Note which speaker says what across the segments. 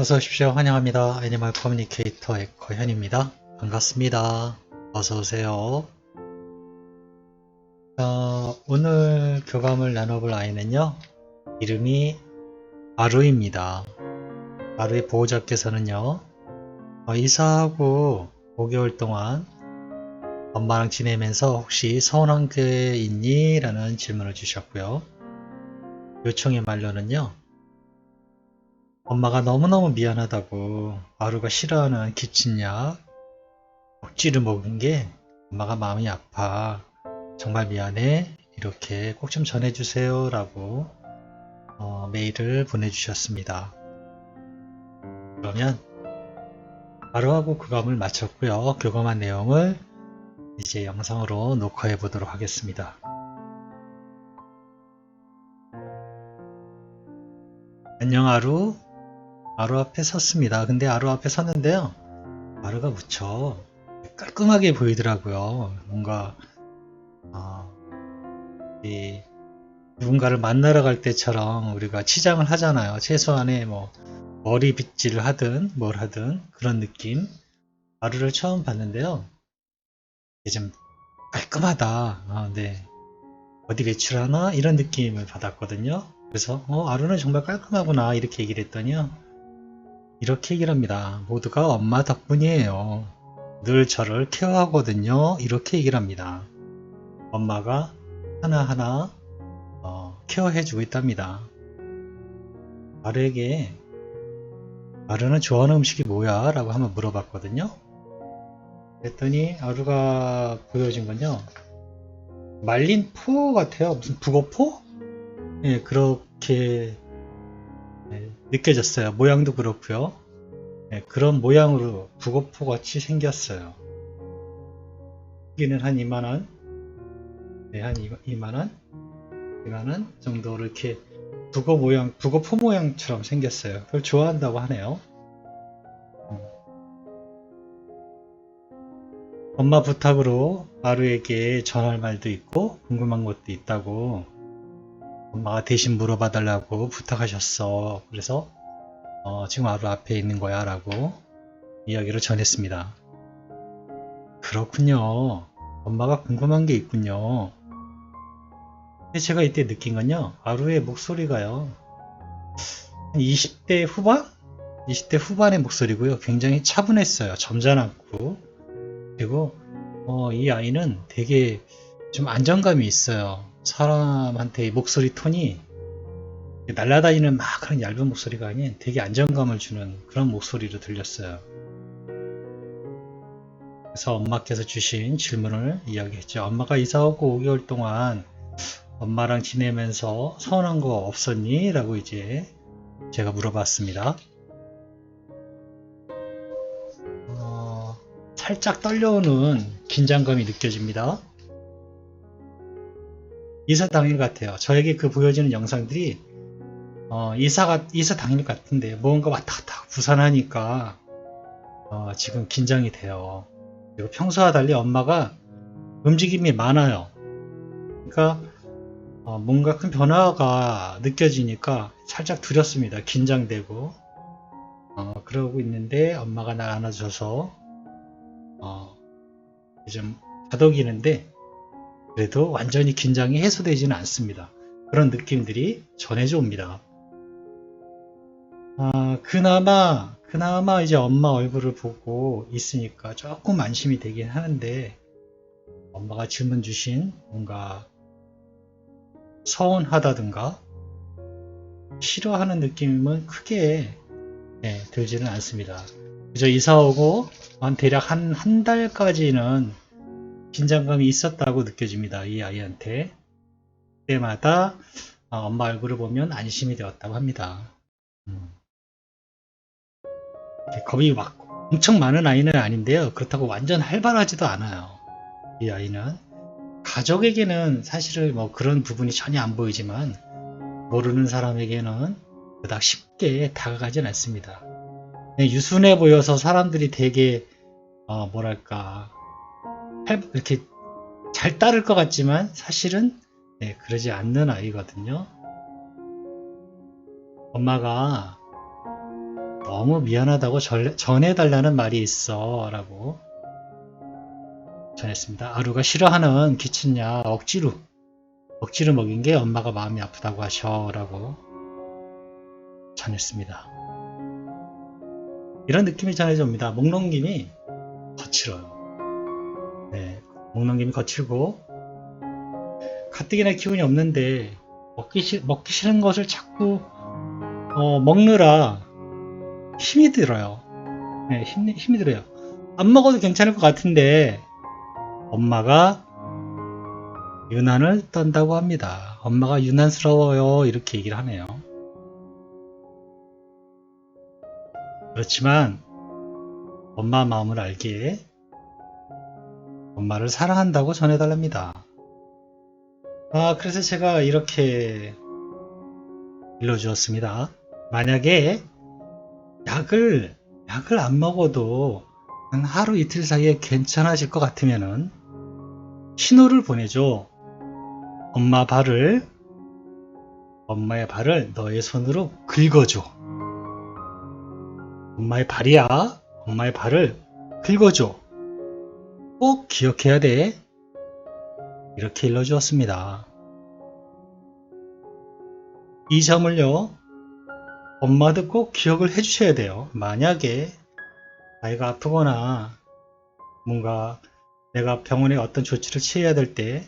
Speaker 1: 어서 오십시오. 환영합니다. 애니멀 커뮤니케이터 에커 현입니다. 반갑습니다. 어서 오세요. 어, 오늘 교감을 나눠볼 아이는요. 이름이 아루입니다. 아루의 보호자께서는요. 어, 이사하고 5개월 동안 엄마랑 지내면서 혹시 서운한 게 있니? 라는 질문을 주셨고요. 요청의 말로는요. 엄마가 너무너무 미안하다고 아루가 싫어하는 기침약 억지로 먹은 게 엄마가 마음이 아파. 정말 미안해. 이렇게 꼭 좀 전해주세요 라고 어, 메일을 보내주셨습니다. 그러면 아루하고 교감을 마쳤고요. 교감한 내용을 이제 영상으로 녹화해 보도록 하겠습니다. 안녕 아루 아루 앞에 섰습니다. 근데 아루 앞에 섰는데요. 아루가 무척 깔끔하게 보이더라고요. 뭔가 어, 이 누군가를 만나러 갈 때처럼 우리가 치장을 하잖아요. 최소한의 뭐 머리 빗질을 하든 뭘 하든 그런 느낌. 아루를 처음 봤는데요. 좀 깔끔하다. 어, 네. 어디 외출하나 이런 느낌을 받았거든요. 그래서 어, 아루는 정말 깔끔하구나 이렇게 얘기를 했더니요. 이렇게 얘기를 합니다. 모두가 엄마 덕분이에요. 늘 저를 케어하거든요. 이렇게 얘기를 합니다. 엄마가 하나하나 어, 케어해주고 있답니다. 아르에게 아르는 좋아하는 음식이 뭐야? 라고 한번 물어봤거든요. 그랬더니 아루가 보여준 건요. 말린 포 같아요. 무슨 북어포? 예, 그렇게 네, 느껴졌어요. 모양도 그렇고요. 네, 그런 모양으로 북어포 같이 생겼어요. 여기는 한 이만한, 네, 한 이- 이만한, 이만한 정도로 이렇게 북어 모양, 북어포 모양처럼 생겼어요. 그걸 좋아한다고 하네요. 음. 엄마 부탁으로 아루에게 전할 말도 있고 궁금한 것도 있다고 엄마가 대신 물어봐 달라고 부탁하셨어. 그래서 어, 지금 아루 앞에 있는 거야 라고 이야기를 전했습니다. 그렇군요. 엄마가 궁금한 게 있군요. 근데 제가 이때 느낀 건요. 아루의 목소리가요. 한 20대 후반? 20대 후반의 목소리고요. 굉장히 차분했어요. 점잖았고. 그리고 어, 이 아이는 되게 좀 안정감이 있어요. 사람한테 이 목소리 톤이 날아다니는 막 그런 얇은 목소리가 아닌 되게 안정감을 주는 그런 목소리로 들렸어요. 그래서 엄마께서 주신 질문을 이야기했죠. 엄마가 이사 오고 5개월 동안 엄마랑 지내면서 서운한 거 없었니? 라고 이제 제가 물어봤습니다. 어, 살짝 떨려오는 긴장감이 느껴집니다. 이사 당일 같아요. 저에게 그 보여지는 영상들이 어, 이사가 이사 당일 같은데 뭔가 왔다 갔다 부산하니까 어, 지금 긴장이 돼요. 그리고 평소와 달리 엄마가 움직임이 많아요. 그러니까 어, 뭔가 큰 변화가 느껴지니까 살짝 두렵습니다. 긴장되고 어, 그러고 있는데 엄마가 날 안아줘서 어, 좀 다독이는데 그래도 완전히 긴장이 해소되지는 않습니다. 그런 느낌들이 전해져 옵니다. 아, 그나마, 그나마 이제 엄마 얼굴을 보고 있으니까 조금 안심이 되긴 하는데, 엄마가 질문 주신 뭔가 서운하다든가, 싫어하는 느낌은 크게 네, 들지는 않습니다. 그저 이사 오고 한 대략 한, 한 달까지는 긴장감이 있었다고 느껴집니다. 이 아이한테. 때마다 어, 엄마 얼굴을 보면 안심이 되었다고 합니다. 음. 겁이 막 엄청 많은 아이는 아닌데요. 그렇다고 완전 활발하지도 않아요. 이 아이는. 가족에게는 사실은 뭐 그런 부분이 전혀 안 보이지만 모르는 사람에게는 그닥 쉽게 다가가진 않습니다. 유순해 보여서 사람들이 되게 어, 뭐랄까 해- 이렇게 잘 따를 것 같지만 사실은 네, 그러지 않는 아이거든요. 엄마가 너무 미안하다고 절- 전해달라는 말이 있어 라고 전했습니다. 아루가 싫어하는 기침약 억지로 억지로 먹인 게 엄마가 마음이 아프다고 하셔 라고 전했습니다. 이런 느낌이 전해져 옵니다. 목넘김이 거칠어요. 네, 목넘김이 거칠고 가뜩이나 기운이 없는데 먹기, 싫, 먹기 싫은 것을 자꾸 어, 먹느라 힘이 들어요. 네, 힘, 힘이 들어요. 안 먹어도 괜찮을 것 같은데 엄마가 유난을 떤다고 합니다. 엄마가 유난스러워요. 이렇게 얘기를 하네요. 그렇지만 엄마 마음을 알기에 엄마를 사랑한다고 전해달랍니다. 아, 그래서 제가 이렇게 일러주었습니다. 만약에 약을, 약을 안 먹어도 한 하루 이틀 사이에 괜찮아질 것 같으면은 신호를 보내줘. 엄마 발을, 엄마의 발을 너의 손으로 긁어줘. 엄마의 발이야. 엄마의 발을 긁어줘. 꼭 기억해야 돼. 이렇게 일러주었습니다. 이 점을요, 엄마도 꼭 기억을 해주셔야 돼요. 만약에 아이가 아프거나 뭔가 내가 병원에 어떤 조치를 취해야 될 때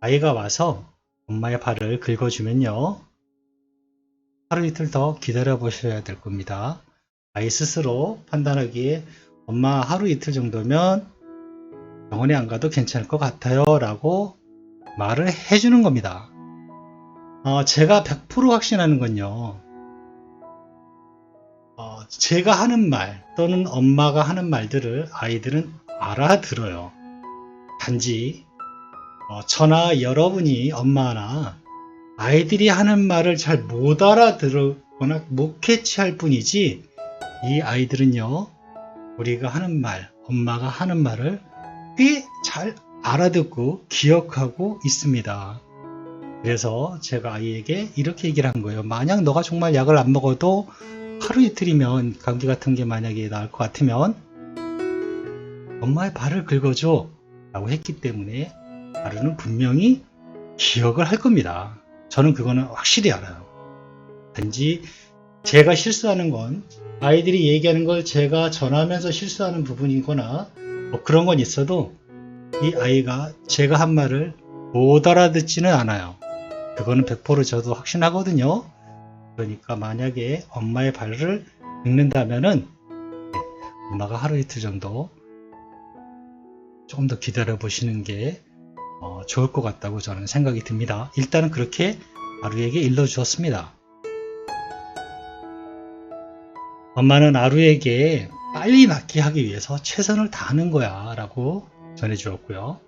Speaker 1: 아이가 와서 엄마의 발을 긁어주면요. 하루 이틀 더 기다려 보셔야 될 겁니다. 아이 스스로 판단하기에 엄마 하루 이틀 정도면 병원에 안 가도 괜찮을 것 같아요 라고 말을 해주는 겁니다. 어, 제가 100% 확신하는 건요. 어, 제가 하는 말 또는 엄마가 하는 말들을 아이들은 알아들어요. 단지 어, 저나 여러분이 엄마나 아이들이 하는 말을 잘 못 알아들거나 못 캐치할 뿐이지 이 아이들은요 우리가 하는 말 엄마가 하는 말을 꽤 잘 알아듣고 기억하고 있습니다. 그래서 제가 아이에게 이렇게 얘기를 한 거예요. 만약 너가 정말 약을 안 먹어도 하루 이틀이면 감기 같은 게 만약에 나을 것 같으면 엄마의 발을 긁어줘 라고 했기 때문에 아루는 분명히 기억을 할 겁니다. 저는 그거는 확실히 알아요. 단지 제가 실수하는 건 아이들이 얘기하는 걸 제가 전하면서 실수하는 부분이거나 뭐 그런 건 있어도 이 아이가 제가 한 말을 못 알아듣지는 않아요. 그거는 100% 저도 확신하거든요. 그러니까 만약에 엄마의 발을 긁는다면은 네, 엄마가 하루 이틀 정도 조금 더 기다려 보시는 게 어, 좋을 것 같다고 저는 생각이 듭니다. 일단은 그렇게 아루에게 일러 주었습니다. 엄마는 아루에게 빨리 낫게 하기 위해서 최선을 다하는 거야 라고 전해 주었고요.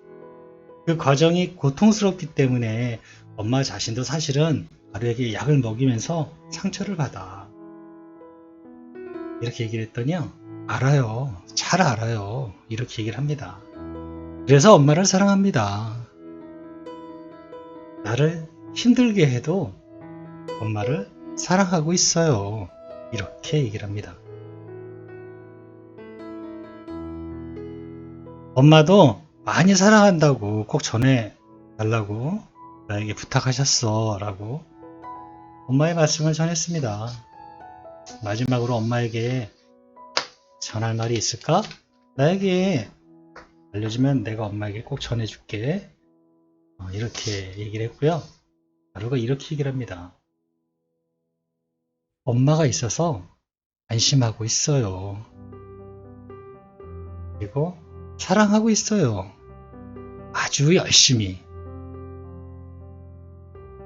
Speaker 1: 그 과정이 고통스럽기 때문에 엄마 자신도 사실은 아루에게 약을 먹이면서 상처를 받아. 이렇게 얘기를 했더니요. 알아요. 잘 알아요. 이렇게 얘기를 합니다. 그래서 엄마를 사랑합니다. 나를 힘들게 해도 엄마를 사랑하고 있어요. 이렇게 얘기를 합니다. 엄마도 많이 사랑한다고 꼭 전해 달라고 나에게 부탁하셨어 라고 엄마의 말씀을 전했습니다. 마지막으로 엄마에게 전할 말이 있을까? 나에게 알려주면 내가 엄마에게 꼭 전해줄게. 어, 이렇게 얘기를 했고요. 하루가 이렇게 얘기를 합니다. 엄마가 있어서 안심하고 있어요. 그리고 사랑하고 있어요. 아주 열심히.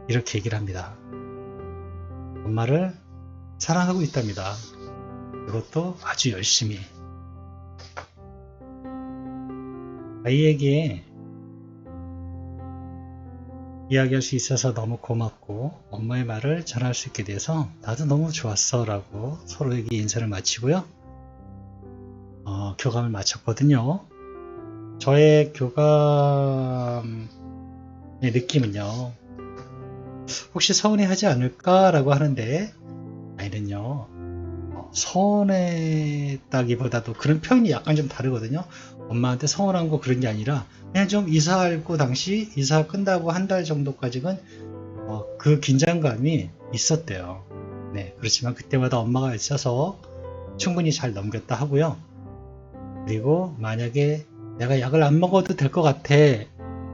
Speaker 1: 이렇게 얘기를 합니다. 엄마를 사랑하고 있답니다. 그것도 아주 열심히. 아이에게 이야기할 수 있어서 너무 고맙고 엄마의 말을 전할 수 있게 돼서 나도 너무 좋았어 라고 서로에게 인사를 마치고요. 어, 교감을 마쳤거든요. 저의 교감의 느낌은요. 혹시 서운해 하지 않을까라고 하는데 아이는요. 서운했다기보다도 그런 표현이 약간 좀 다르거든요. 엄마한테 서운한 거 그런 게 아니라 그냥 좀 이사하고 당시 이사 끝나고 한 달 정도까지는 어, 그 긴장감이 있었대요. 네, 그렇지만 그때마다 엄마가 있어서 충분히 잘 넘겼다 하고요. 그리고 만약에 내가 약을 안 먹어도 될 것 같아.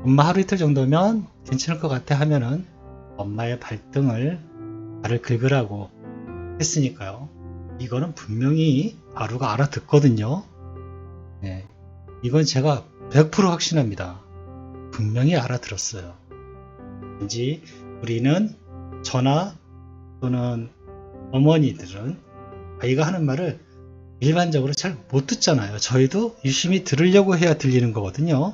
Speaker 1: 엄마 하루 이틀 정도면 괜찮을 것 같아 하면은 엄마의 발등을 발을 긁으라고 했으니까요. 이거는 분명히 아루가 알아듣거든요. 네, 이건 제가 100% 확신합니다. 분명히 알아들었어요. 왠지 우리는 저나 또는 어머니들은 아이가 하는 말을 일반적으로 잘 못 듣잖아요. 저희도 유심히 들으려고 해야 들리는 거거든요.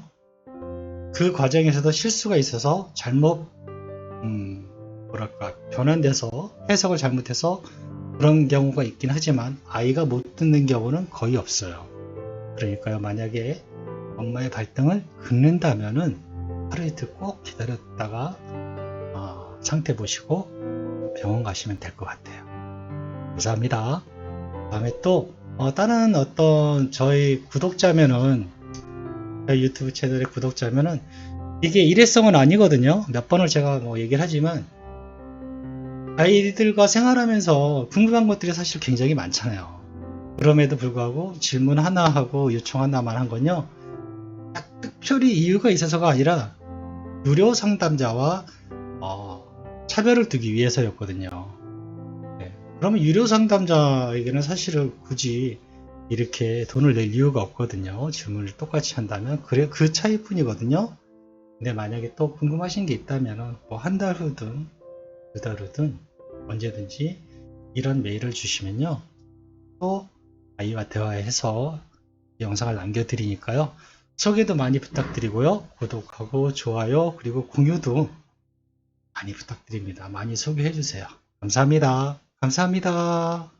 Speaker 1: 그 과정에서도 실수가 있어서 잘못, 음, 뭐랄까, 변환돼서 해석을 잘못해서 그런 경우가 있긴 하지만 아이가 못 듣는 경우는 거의 없어요. 그러니까요, 만약에 엄마의 발등을 긁는다면은 하루 꼭 기다렸다가 어, 상태 보시고 병원 가시면 될 것 같아요. 감사합니다. 다음에 또 어, 다른 어떤 저희 구독자면은 저희 유튜브 채널의 구독자면은 이게 일회성은 아니거든요. 몇 번을 제가 뭐 얘기를 하지만 아이들과 생활하면서 궁금한 것들이 사실 굉장히 많잖아요. 그럼에도 불구하고 질문 하나 하고 요청 하나만 한 건요. 딱 특별히 이유가 있어서가 아니라 유료 상담자와 어, 차별을 두기 위해서였거든요. 네. 그러면 유료 상담자에게는 사실은 굳이 이렇게 돈을 낼 이유가 없거든요. 질문을 똑같이 한다면 그래 그 차이뿐이거든요. 근데 만약에 또 궁금하신 게 있다면 뭐 한 달 후든 후든 언제든지 이런 메일을 주시면요. 또 아이와 대화해서 영상을 남겨드리니까요. 소개도 많이 부탁드리고요. 구독하고 좋아요 그리고 공유도 많이 부탁드립니다. 많이 소개해 주세요. 감사합니다. 감사합니다.